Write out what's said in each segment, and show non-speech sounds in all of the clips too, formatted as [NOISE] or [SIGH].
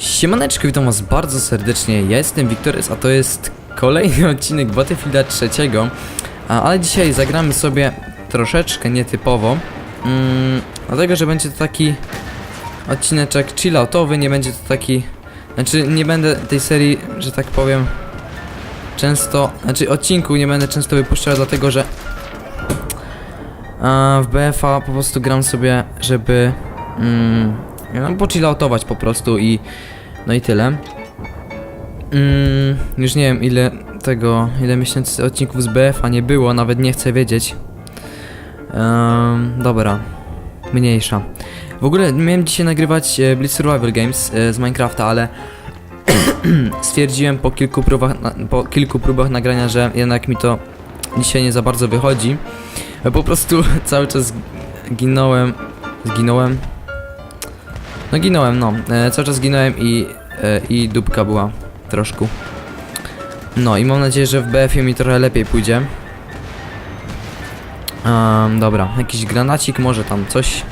Siemaneczko, witam was bardzo serdecznie, ja jestem Wiktorys, a to jest kolejny odcinek Battlefielda trzeciego, ale dzisiaj zagramy sobie troszeczkę nietypowo, mm, dlatego, że będzie to taki odcineczek chilloutowy, nie będzie to taki, znaczy nie będę tej serii, że tak powiem, często, znaczy odcinku nie będę często wypuszczał, dlatego, że a, w BFA po prostu gram sobie, żeby mm, no, pochilloutować po prostu i no i tyle. Mm, już nie wiem ile tego, ile miesięcy odcinków z BFA nie było, nawet nie chcę wiedzieć. Em, dobra, mniejsza. W ogóle miałem dzisiaj nagrywać e, Blitz Survival Games e, z Minecrafta, ale [CLEARS THROAT] stwierdziłem po kilku próbach, po kilku próbach nagrania, że jednak mi to dzisiaj nie za bardzo wychodzi. E, Po prostu [LAUGHS] cały czas ginąłem, zginąłem. No ginąłem, no. E, cały czas ginąłem i, e, i dupka była troszkę. No i mam nadzieję, że w BF-ie mi trochę lepiej pójdzie. Um, dobra, jakiś granacik, może tam coś.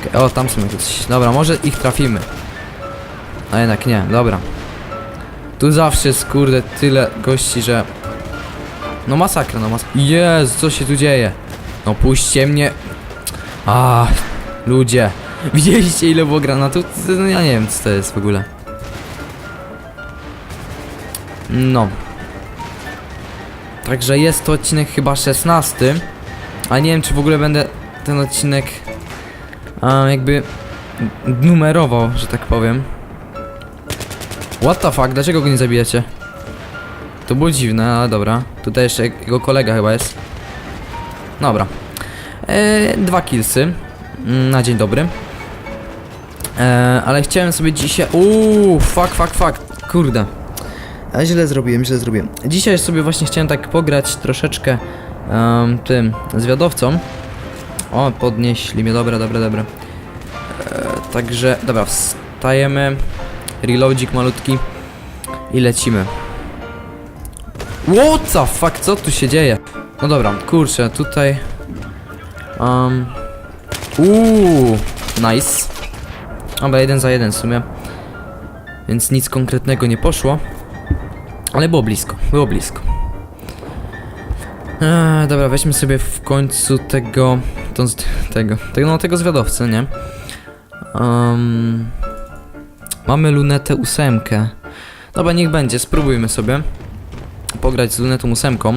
Okej, O, tam są jakieś. Dobra, może ich trafimy. A jednak nie, dobra. Tu zawsze jest kurde tyle gości, że. No masakra, no masakra. Jezu, co się tu dzieje? No puśćcie mnie. A, ludzie. [LAUGHS] Widzieliście ile było granatów? No ja nie wiem co to jest w ogóle. No. Także jest to odcinek chyba 16. A nie wiem czy w ogóle będę ten odcinek jakby numerował, że tak powiem. What the fuck, dlaczego go nie zabijecie? To było dziwne, ale dobra. Tutaj jeszcze jego kolega chyba jest. Dobra. E, dwa killsy. Mm, Na dzień dobry. E, ale chciałem sobie dzisiaj. Uuu, fuck, fuck, fuck. Kurde. A źle zrobiłem, źle zrobiłem. Dzisiaj sobie właśnie chciałem tak pograć troszeczkę em, tym zwiadowcą. O, podnieśli mnie, dobra, dobra, dobra. E, także, dobra, wstajemy. Reloadzik malutki. I lecimy. What the fuck, co tu się dzieje? No dobra, kurczę, tutaj... Um... Uuu, nice. Dobra, jeden za jeden w sumie. Więc nic konkretnego nie poszło. Ale było blisko, było blisko. Eee, dobra, weźmy sobie w końcu tego... To, tego, tego, no tego zwiadowcy, nie? Um, mamy lunetę ósemkę. Dobra, niech będzie, spróbujmy sobie pograć z lunetą ósemką.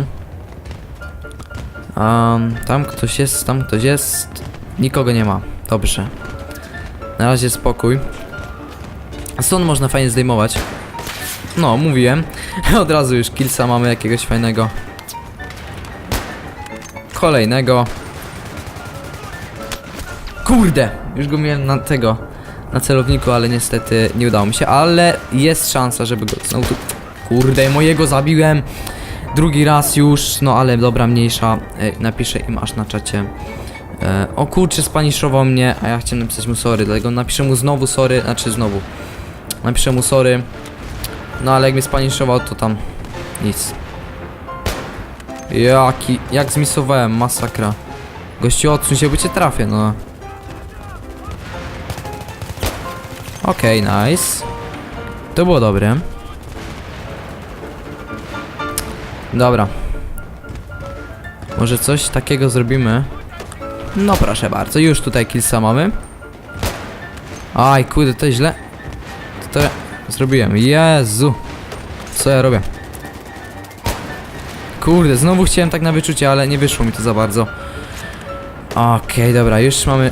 Um, tam ktoś jest, tam ktoś jest. Nikogo nie ma. Dobrze. Na razie spokój. Stąd można fajnie zdejmować. No, mówiłem. [LAUGHS] Od razu już killsa mamy jakiegoś fajnego. Kolejnego. Kurde! Już go miałem na tego. Na celowniku, ale niestety nie udało mi się. Ale jest szansa, żeby go znowu tu... Kurde, mojego zabiłem. Drugi raz już, no ale dobra, mniejsza. E, napiszę im aż na czacie. E, o kurczę, spaniszował mnie, a ja chciałem napisać mu sorry, dlatego napiszę mu znowu sorry, znaczy znowu. Napiszę mu sorry. No ale jak mnie spaniszował, to tam nic. Jaki, jak zmisowałem, masakra. Gościu, odsuń się, bo cię trafię, no. Okej, nice. To było dobre. Dobra. Może coś takiego zrobimy? No proszę bardzo, już tutaj killsa mamy. Aj, kurde, to źle. To, to zrobiłem. Jezu. Co ja robię? Kurde, znowu chciałem tak na wyczucie, ale nie wyszło mi to za bardzo. Okej, dobra, już mamy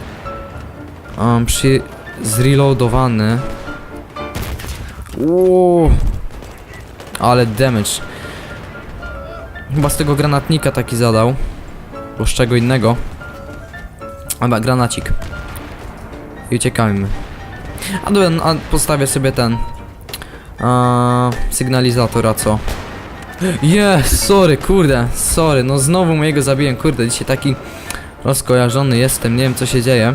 um, przy zreloadowany. Uuu. Ale damage. Chyba z tego granatnika taki zadał. Bo z czego innego. Dobra, granacik. I uciekamy. A dobra, no, a postawię sobie ten. A, sygnalizator, a co? Jest, sorry, kurde, sorry, no znowu mojego zabiłem, kurde, dzisiaj taki rozkojarzony jestem, nie wiem co się dzieje.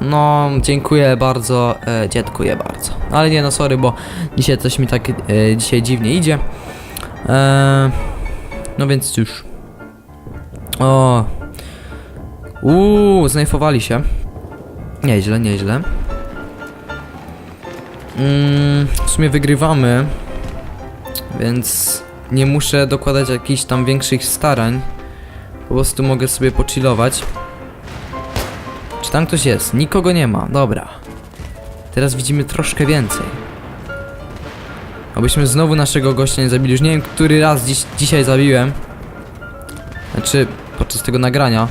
No, dziękuję bardzo, e, dziękuję bardzo. Ale nie no, sorry, bo dzisiaj coś mi tak e, dzisiaj dziwnie idzie. E, no więc już. O. Uuu, znajfowali się. Nieźle, nieźle. Mm, w sumie wygrywamy, więc nie muszę dokładać jakichś tam większych starań. Po prostu mogę sobie pochillować. Czy tam ktoś jest? Nikogo nie ma, dobra. Teraz widzimy troszkę więcej. Abyśmy znowu naszego gościa nie zabili. Już nie wiem, który raz dziś, dzisiaj zabiłem. Znaczy, podczas tego nagrania.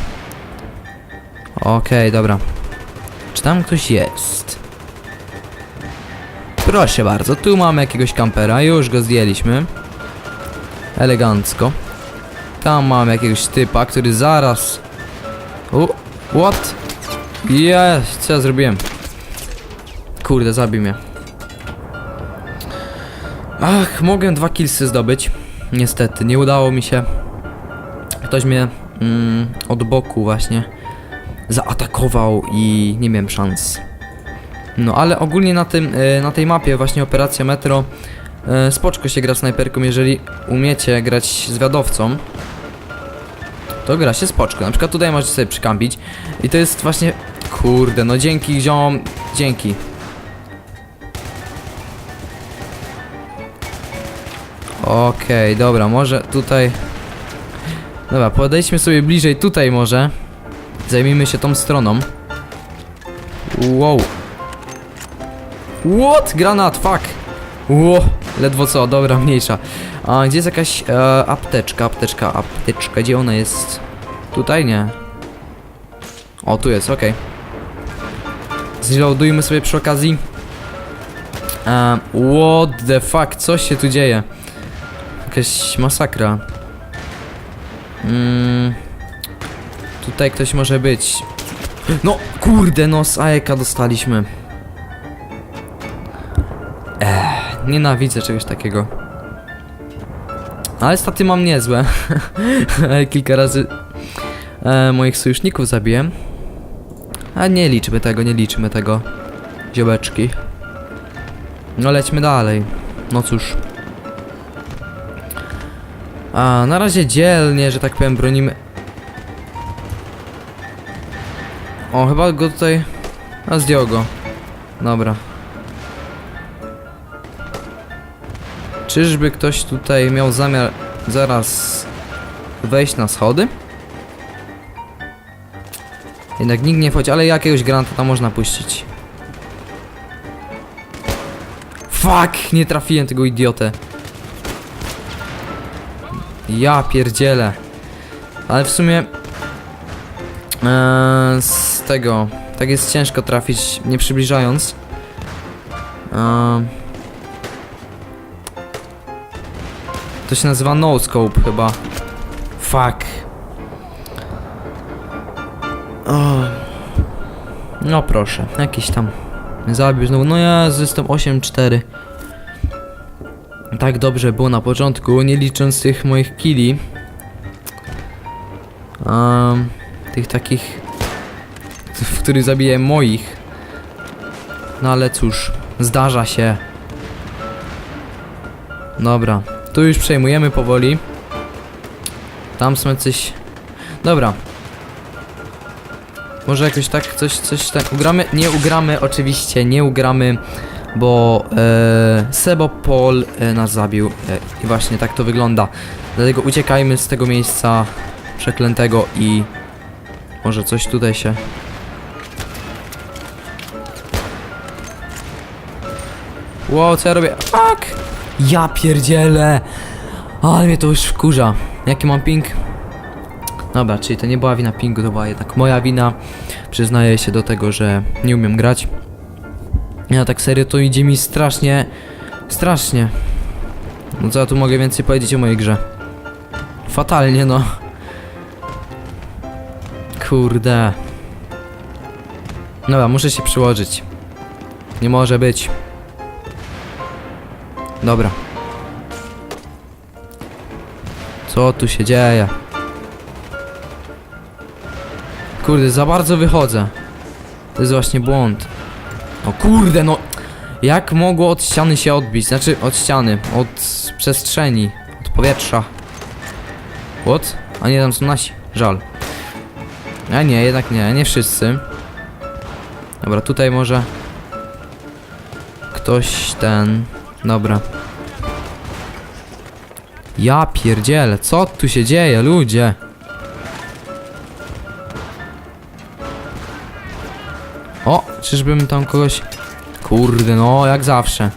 Okej, dobra. Czy tam ktoś jest? Proszę bardzo, tu mamy jakiegoś kampera, już go zdjęliśmy. Elegancko. Tam mamy jakiegoś typa, który zaraz... U, what? Jest, co ja zrobiłem? Kurde, zabił mnie. Ach, mogę dwa killsy zdobyć. Niestety, nie udało mi się. Ktoś mnie mm, od boku właśnie zaatakował i nie miałem szans. No ale ogólnie na, tym, e, na tej mapie właśnie Operacja Metro e, spoczko się gra snajperką, jeżeli umiecie grać z wiadowcą to gra się spoczko. Na przykład tutaj możecie sobie przykampić i to jest właśnie... Kurde, no dzięki ziom, dzięki. Okej, dobra, może tutaj... Dobra, podejdźmy sobie bliżej tutaj może. Zajmijmy się tą stroną. Wow. What? Granat, fuck. Ło, ledwo co, dobra, mniejsza. A gdzie jest jakaś e, apteczka, apteczka, apteczka, gdzie ona jest? Tutaj nie. O, tu jest, okej. Zreloadujmy sobie przy okazji. E, what the fuck, co się tu dzieje? Jakaś masakra. Mm, tutaj ktoś może być. No, kurde, no, z AEK dostaliśmy. Ech, nienawidzę czegoś takiego. Ale staty mam niezłe. [LAUGHS] Kilka razy e, moich sojuszników zabiłem. A nie liczmy tego, nie liczmy tego. Ziobeczki. No lećmy dalej. No cóż. A na razie dzielnie, że tak powiem, bronimy. O, chyba go tutaj. A zdjął go. Dobra. Czyżby ktoś tutaj miał zamiar zaraz wejść na schody? Jednak nikt nie wchodzi, ale jakiegoś granata tam można puścić. Fuck! Nie trafiłem tego idiotę. Ja pierdzielę. Ale w sumie... Eee, tego... Tak jest ciężko trafić, nie przybliżając. Eee, To się nazywa no scope chyba. Fuck. No proszę, jakiś tam zabił znowu. No ja jestem 8-4. Tak dobrze było na początku, nie licząc tych moich killi. Um, tych takich, w których zabiję moich. No ale cóż, zdarza się. Dobra, tu już przejmujemy powoli. Tam są coś. Dobra. Może jakoś tak coś, coś tak ugramy? Nie ugramy, oczywiście, nie ugramy, bo e, Sebopol e, nas zabił e, i właśnie tak to wygląda. Dlatego uciekajmy z tego miejsca przeklętego i może coś tutaj się... Wow, co ja robię? Fuck! Ja pierdzielę! Ale mnie to już wkurza. Jaki mam ping? Dobra, czyli to nie była wina pingu, to była jednak moja wina. Przyznaję się do tego, że nie umiem grać. Ja tak serio to idzie mi strasznie, strasznie. No co ja tu mogę więcej powiedzieć o mojej grze? Fatalnie no. Kurde. Dobra, muszę się przyłożyć. Nie może być. Dobra. Co tu się dzieje? Kurde, za bardzo wychodzę. To jest właśnie błąd. O kurde, no. Jak mogło od ściany się odbić? Znaczy, od ściany, od przestrzeni, od powietrza. What? A nie, tam są nasi. Żal. A nie, jednak nie, nie wszyscy. Dobra, tutaj może... Ktoś ten... Dobra. Ja pierdzielę, co tu się dzieje, ludzie? O, czyżbym tam kogoś... Kurde, no, jak zawsze.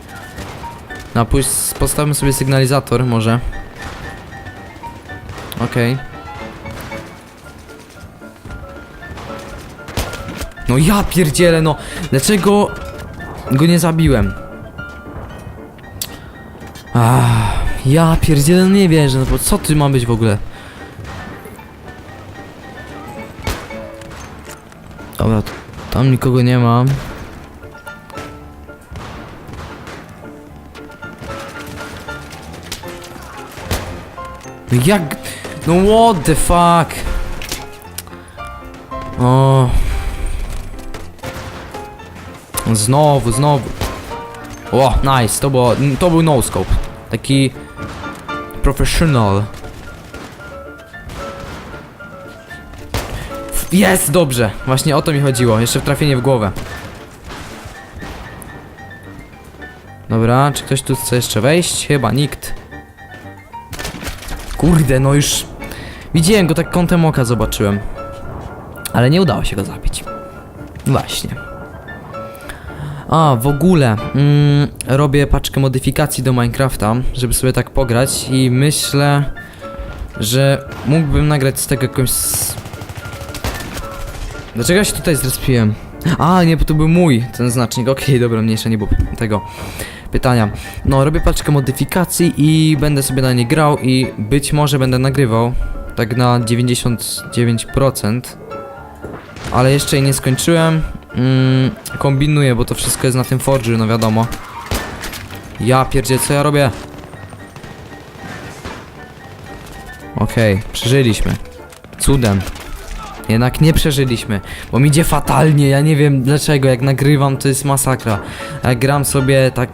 No, pójść, postawmy sobie sygnalizator, może. Okej. No ja pierdzielę, no. Dlaczego go nie zabiłem? Ah, ja pierdzielę, nie wierzę, no bo co ty ma być w ogóle? Dobra, tam nikogo nie ma. No jak? No what the fuck? O. Znowu, znowu. O, nice, to było, to był no scope. Taki professional. Jest, dobrze. Właśnie o to mi chodziło. Jeszcze w trafienie w głowę. Dobra, czy ktoś tu chce jeszcze wejść? Chyba nikt. Kurde, no już... Widziałem go tak kątem oka zobaczyłem. Ale nie udało się go zabić. Właśnie. A, w ogóle mm, robię paczkę modyfikacji do Minecrafta, żeby sobie tak pograć i myślę, że mógłbym nagrać z tego jakąś... Dlaczego ja się tutaj zrespiłem? A, nie, bo to był mój ten znacznik. Okej, [LAUGHS] dobra, mniejsza nie było tego pytania. No, robię paczkę modyfikacji i będę sobie na nie grał i być może będę nagrywał. Tak na 99%. Ale jeszcze jej nie skończyłem. Mm, kombinuję, bo to wszystko jest na tym Forge'u, no wiadomo. Ja pierdzie, co ja robię? Okej, przeżyliśmy. Cudem. Jednak nie przeżyliśmy, bo mi idzie fatalnie, ja nie wiem dlaczego, jak nagrywam to jest masakra. Jak gram sobie tak,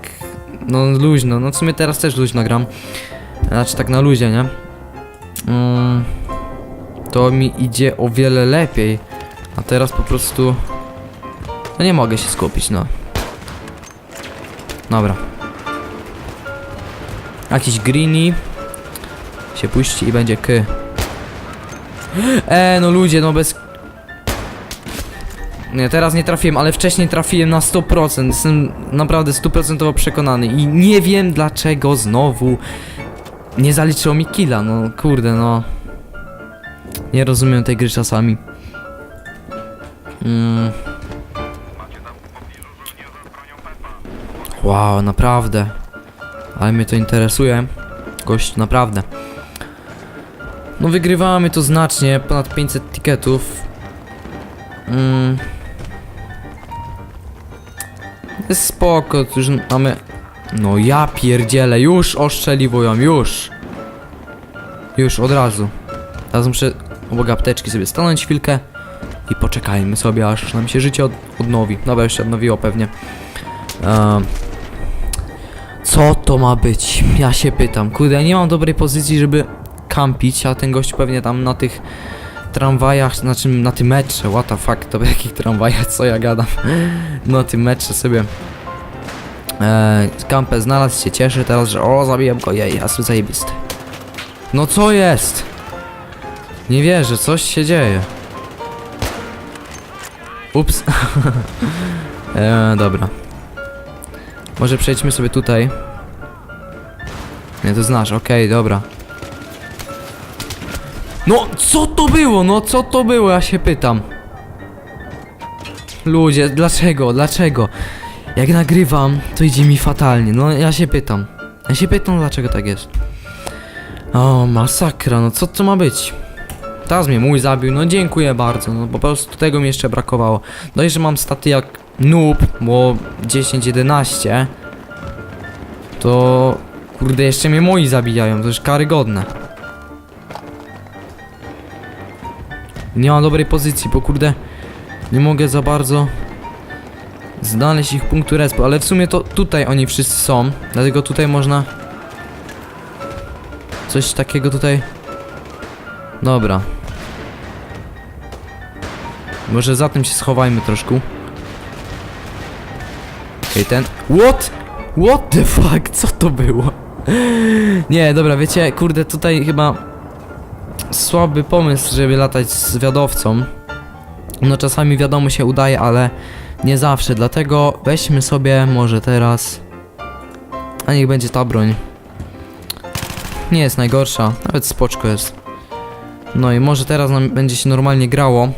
no luźno, no w sumie teraz też luźno gram. Znaczy tak na luzie, nie? Mm, to mi idzie o wiele lepiej. A teraz po prostu... No nie mogę się skupić, no. Dobra. Jakiś greenie się puści i będzie ky. E, no ludzie, no bez... Nie, teraz nie trafiłem, ale wcześniej trafiłem na 100%. Jestem naprawdę stuprocentowo przekonany i nie wiem dlaczego znowu nie zaliczyło mi killa. No kurde, no. Nie rozumiem tej gry czasami. Mm. Wow, naprawdę. Ale mnie to interesuje. Gość, naprawdę. No wygrywamy to znacznie, ponad 500 tiketów. Mm. Jest spoko, już mamy... No ja pierdzielę, już oszczeliwują, już. Już, od razu. Teraz muszę obok apteczki sobie stanąć chwilkę i poczekajmy sobie, aż nam się życie od odnowi. Dobra, już się odnowiło pewnie. Ehm. Co to ma być? Ja się pytam. Kurde, ja nie mam dobrej pozycji, żeby kampić, a ten gość pewnie tam na tych tramwajach, znaczy na tym metrze, what the fuck, to jakich tramwajach, co ja gadam. Na tym metrze sobie e, kampę znalazł, się cieszy teraz, że o, zabiłem go, jej, jasny zajebisty. No co jest? Nie wierzę, coś się dzieje. Ups. [LAUGHS] e, dobra. Może przejdźmy sobie tutaj. Nie, to znasz, okej, dobra. No, co to było? No, co to było? Ja się pytam. Ludzie, dlaczego? Dlaczego? Jak nagrywam, to idzie mi fatalnie. No, ja się pytam. Ja się pytam, dlaczego tak jest. O, masakra, no co to ma być? Teraz mnie mój zabił, no dziękuję bardzo, no po prostu tego mi jeszcze brakowało. No i że mam staty jak noob, bo 10-11 To kurde jeszcze mnie moi zabijają, to już karygodne. Nie mam dobrej pozycji, bo kurde Nie mogę za bardzo Znaleźć ich punktu respu, ale w sumie to tutaj oni wszyscy są Dlatego tutaj można Coś takiego tutaj Dobra. Może za tym się schowajmy troszkę Okej, ten... What? What the fuck? Co to było? Nie, dobra, wiecie, kurde, tutaj chyba słaby pomysł, żeby latać z zwiadowcą. No czasami wiadomo się udaje, ale nie zawsze, dlatego weźmy sobie może teraz... A niech będzie ta broń. Nie jest najgorsza, nawet spoczko jest. No i może teraz nam będzie się normalnie grało.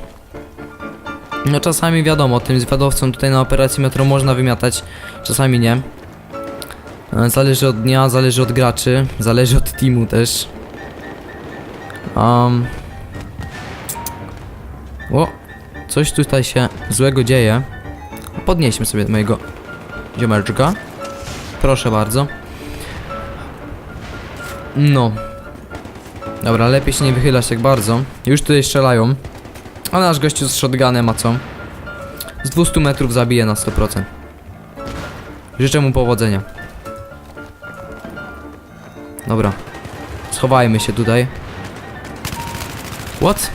No czasami wiadomo, tym zwiadowcom tutaj na operacji metro można wymiatać, czasami nie. E, Zależy od dnia, zależy od graczy, zależy od teamu też. Um. O, coś tutaj się złego dzieje. Podnieśmy sobie mojego ziomeczka. Proszę bardzo. No. Dobra, lepiej się nie wychylać tak bardzo. Już tutaj strzelają. A nasz gościu z shotgunem, a co? Z 200 metrów zabije na 100%. Życzę mu powodzenia. Dobra. Schowajmy się tutaj. What?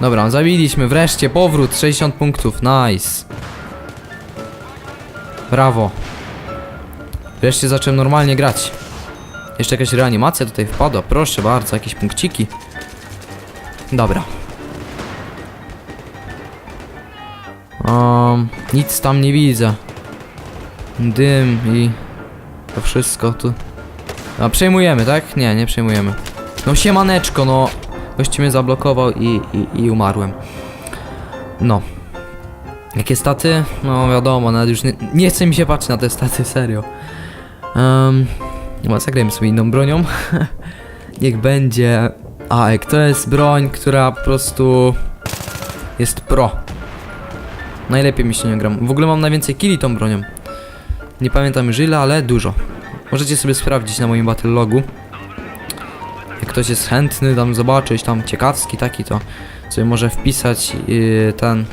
Dobra, zabiliśmy. Wreszcie, powrót. 60 punktów. Nice. Brawo. Wreszcie zacząłem normalnie grać. Jeszcze jakaś reanimacja tutaj wpadła. Proszę bardzo, jakieś punkciki. Dobra. Nic tam nie widzę. Dym i to wszystko tu. A przejmujemy, tak? Nie, nie przejmujemy. No siemaneczko, no. Gościu mnie zablokował i, i, i umarłem. No. Jakie staty? No wiadomo, nawet już nie, nie chce mi się patrzeć na te staty, serio. Um, no zagrajmy sobie inną bronią. [LAUGHS] Niech będzie... AEK, to jest broń, która po prostu jest pro. Najlepiej mi się nie gram. W ogóle mam najwięcej killi tą bronią. Nie pamiętam już ile, ale dużo. Możecie sobie sprawdzić na moim battle logu. Jak ktoś jest chętny tam zobaczyć, tam ciekawski taki, to sobie może wpisać yy, ten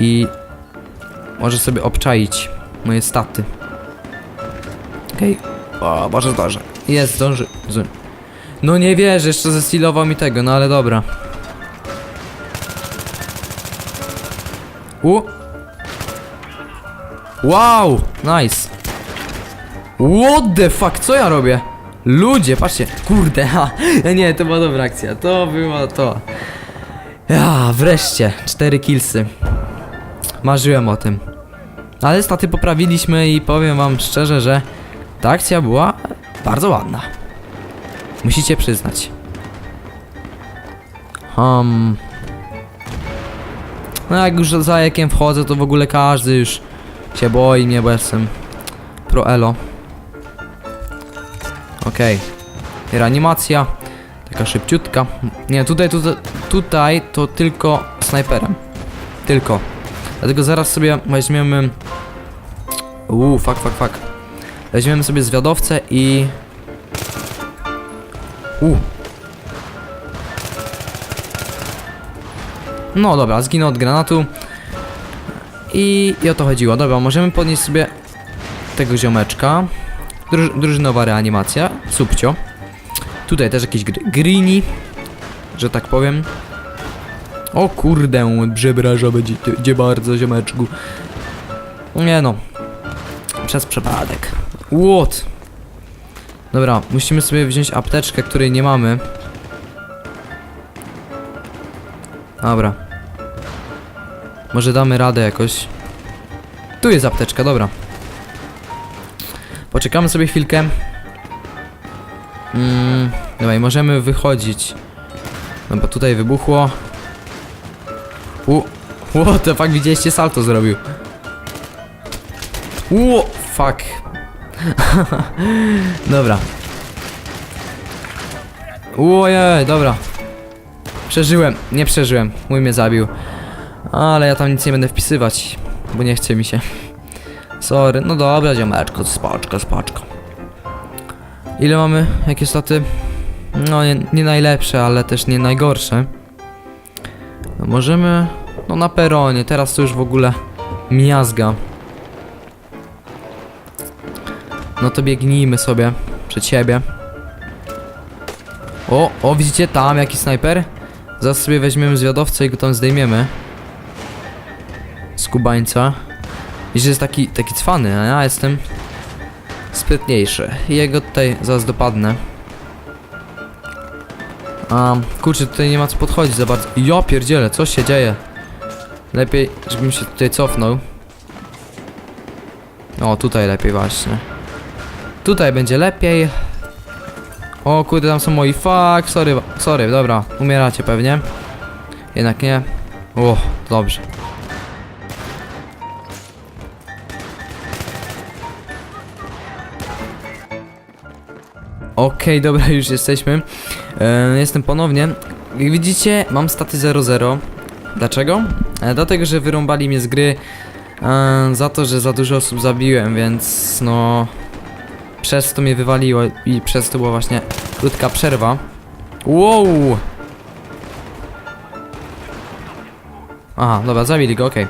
i może sobie obczaić moje staty. Okej. O, może zdążę. Jest, zdąży. No nie wierzę, jeszcze zestilował mi tego, no ale dobra. U. Wow, nice. What the fuck, co ja robię? Ludzie, patrzcie, kurde, ha. [LAUGHS] Nie, to była dobra akcja, to była to. Ja, wreszcie, cztery killsy. Marzyłem o tym. Ale staty poprawiliśmy i powiem wam szczerze, że ta akcja była bardzo ładna. Musicie przyznać. Um. No jak już za jakiem wchodzę, to w ogóle każdy już się boi mnie, bo jestem pro elo. Okej. Reanimacja. Taka szybciutka. Nie, tutaj, tutaj, tutaj to tylko snajperem. Tylko. Dlatego zaraz sobie weźmiemy... Uuu, fuck, fuck, fuck. Weźmiemy sobie zwiadowcę i... U. No dobra, zginę od granatu. I, I o to chodziło. Dobra, możemy podnieść sobie tego ziomeczka. Druż, drużynowa reanimacja. Subcio. Tutaj też jakieś gry, greeny, że tak powiem. O kurde, przepraszam, będzie, będzie bardzo ziomeczku. Nie no. Przez przypadek. What? Dobra, musimy sobie wziąć apteczkę, której nie mamy. Dobra. Może damy radę jakoś. Tu jest apteczka, dobra. Poczekamy sobie chwilkę. Mm, dobra, możemy wychodzić. No bo tutaj wybuchło. U, what the fuck, widzieliście salto zrobił. Ło, fuck. [LAUGHS] dobra. Ojej, dobra. Przeżyłem, nie przeżyłem. Mój mnie zabił. Ale ja tam nic nie będę wpisywać, bo nie chce mi się. Sorry, no dobra, ziomeczko, spoczko, spoczko. Ile mamy? Jakie staty? No, nie, nie najlepsze, ale też nie najgorsze. No, możemy... No na peronie, teraz to już w ogóle miazga. No to biegnijmy sobie przed siebie. O, o, widzicie tam jaki snajper? Zaraz sobie weźmiemy zwiadowcę i go tam zdejmiemy. Z kubańca. I że jest taki, taki cwany, a ja jestem sprytniejszy. Jego tutaj zaraz dopadnę. A, kurczę, tutaj nie ma co podchodzić za bardzo. Ja pierdzielę, co się dzieje? Lepiej, żebym się tutaj cofnął. O, tutaj lepiej właśnie. Tutaj będzie lepiej. O kurde, tam są moi fuck, sorry, sorry, dobra, umieracie pewnie. Jednak nie. O, dobrze. Okej, [LAUGHS] dobra, już jesteśmy. E, jestem ponownie. Jak widzicie, mam staty 0-0. Dlaczego? E, dlatego, że wyrąbali mnie z gry e, za to, że za dużo osób zabiłem, więc no... Przez to mnie wywaliło i przez to była właśnie krótka przerwa. Wow! Aha, dobra, zabili go, okej.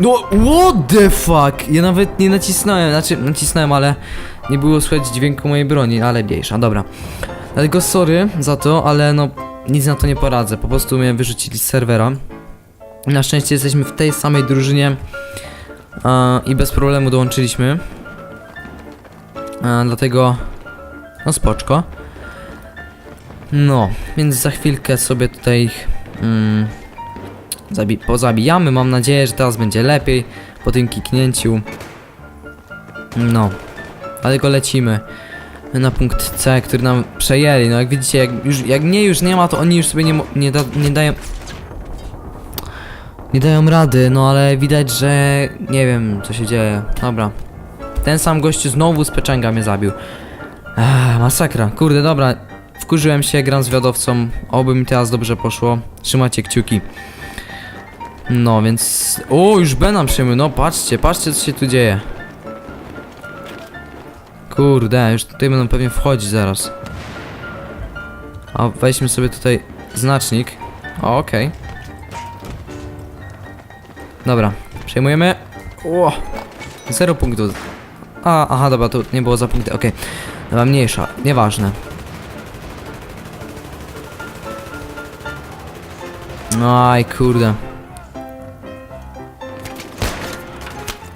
No, what the fuck? Ja nawet nie nacisnąłem, znaczy nacisnąłem, ale nie było słychać dźwięku mojej broni, ale mniejsza, dobra. Dlatego sorry za to, ale no nic na to nie poradzę, po prostu mnie wyrzucili z serwera. Na szczęście jesteśmy w tej samej drużynie e, i bez problemu dołączyliśmy. E, dlatego, no spoczko. No, więc za chwilkę sobie tutaj mm, zabi pozabijamy. Mam nadzieję, że teraz będzie lepiej po tym kiknięciu. No, dlatego lecimy na punkt C, który nam przejęli. No jak widzicie, jak, już, jak mnie już nie ma, to oni już sobie nie, nie, da nie dają... Nie dają rady, no ale widać, że nie wiem co się dzieje. Dobra. Ten sam gościu znowu z peczęga mnie zabił. Ech, masakra. Kurde, dobra. Wkurzyłem się, gram z wiadowcą. Oby mi teraz dobrze poszło. Trzymajcie kciuki. No, więc... O, już B nam przyjmują. No, patrzcie, patrzcie co się tu dzieje. Kurde, już tutaj będą pewnie wchodzić zaraz. A weźmy sobie tutaj znacznik. O, okej. Dobra, przejmujemy. Ło, zero punktów. A, aha, dobra, to nie było za punkty, okej. Dobra, mniejsza, nieważne. Aj, kurde.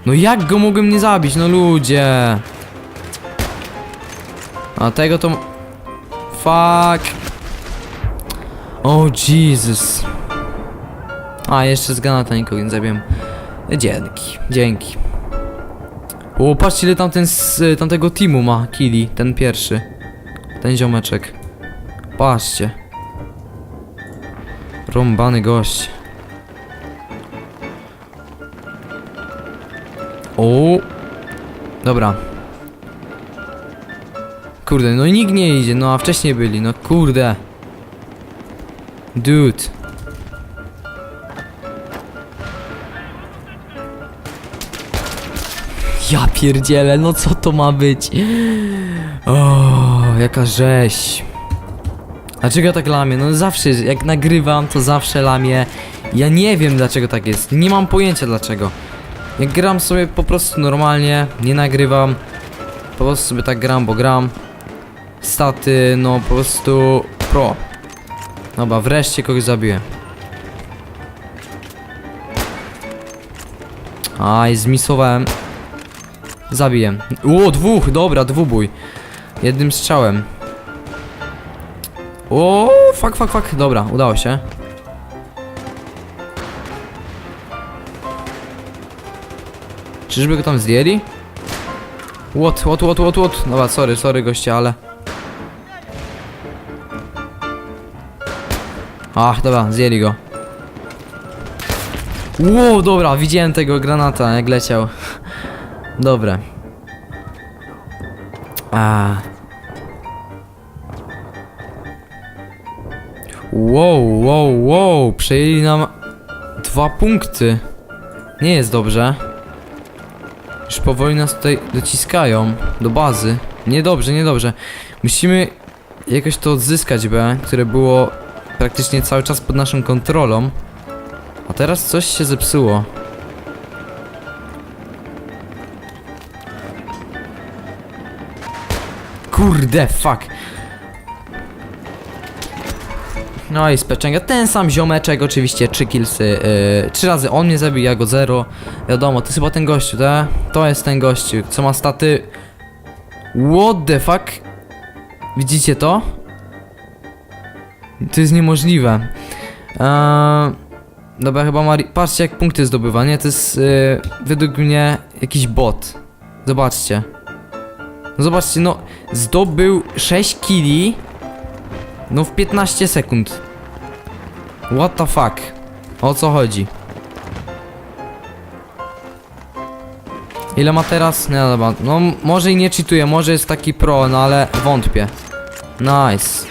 No jak go mogłem nie zabić, no ludzie. A tego to... Fuck. O Jesus. A, jeszcze z granata nikogo nie zabiłem. Dzięki, dzięki. O, patrzcie ile tamten z y, tamtego teamu ma killi, ten pierwszy. Ten ziomeczek. Patrzcie. Rąbany gość. O. Dobra. Kurde, no nikt nie idzie, no a wcześniej byli, no kurde. Dude. Ja pierdzielę, no co to ma być? O, jaka rzeź. Dlaczego ja tak lamię? No zawsze, jak nagrywam, to zawsze lamię. Ja nie wiem dlaczego tak jest. Nie mam pojęcia dlaczego. Jak gram sobie po prostu normalnie, nie nagrywam. Po prostu sobie tak gram, bo gram. Staty, no po prostu pro. Dobra, wreszcie kogoś zabiję. Aj, zmisowałem. Zabiję. O, dwóch, dobra, dwubój. Jednym strzałem. O, fuck, fuck, fuck. Dobra, udało się. Czyżby go tam zdjęli? What, what, what, what, what? Dobra, sorry, sorry goście, ale... Ach, dobra, zjęli go. Wow, dobra, widziałem tego granata, jak leciał. [LAUGHS] Dobre. A. Wow, wow, wow, przejęli nam dwa punkty. Nie jest dobrze. Już powoli nas tutaj dociskają do bazy. Niedobrze, niedobrze. Musimy jakoś to odzyskać B, które było praktycznie cały czas pod naszą kontrolą. A teraz coś się zepsuło. Kurde, fuck. No i speczęga. Ten sam ziomeczek, oczywiście, trzy killsy. Yy, trzy razy on mnie zabił, ja go zero. Wiadomo, to jest chyba ten gościu, tak? To jest ten gościu, co ma staty. What the fuck? Widzicie to? To jest niemożliwe. Eee, dobra, chyba Mari... Patrzcie jak punkty zdobywa, nie? To jest yy, według mnie jakiś bot. Zobaczcie. No zobaczcie, no zdobył 6 killi no w 15 sekund. What the fuck? O co chodzi? Ile ma teraz? Nie, dobra. No może i nie cheatuje, może jest taki pro, no ale wątpię. Nice.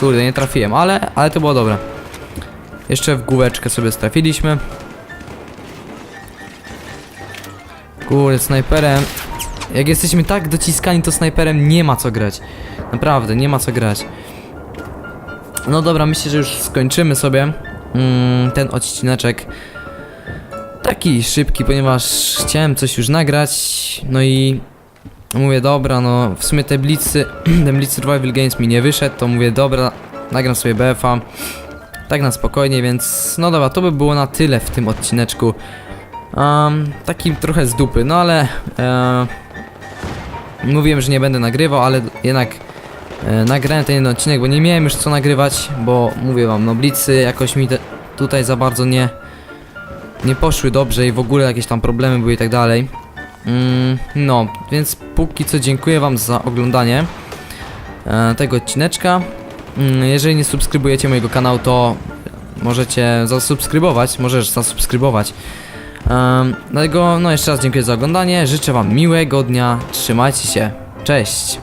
Kurde, nie trafiłem, ale, ale to było dobre. Jeszcze w główeczkę sobie strafiliśmy. Kurde, snajperem. Jak jesteśmy tak dociskani, to snajperem nie ma co grać. Naprawdę, nie ma co grać. No dobra, myślę, że już skończymy sobie mm, ten odcineczek. Taki szybki, ponieważ chciałem coś już nagrać. No i mówię, dobra, no w sumie te blicy, [CLEARS THROAT] ten Blitz Survival Games mi nie wyszedł, to mówię, dobra, nagram sobie BFA. Tak na spokojnie, więc no dobra, to by było na tyle w tym odcineczku. Um, taki trochę z dupy, no ale e, mówiłem, że nie będę nagrywał, ale jednak e, nagrałem ten jeden odcinek, bo nie miałem już co nagrywać, bo mówię wam, no blicy jakoś mi tutaj za bardzo nie nie poszły dobrze i w ogóle jakieś tam problemy były i tak dalej. Mm, no, więc póki co dziękuję wam za oglądanie e, tego odcineczka. Mm, jeżeli nie subskrybujecie mojego kanału, to możecie zasubskrybować, możesz zasubskrybować. Um, dlatego, no jeszcze raz dziękuję za oglądanie, życzę wam miłego dnia, trzymajcie się, cześć!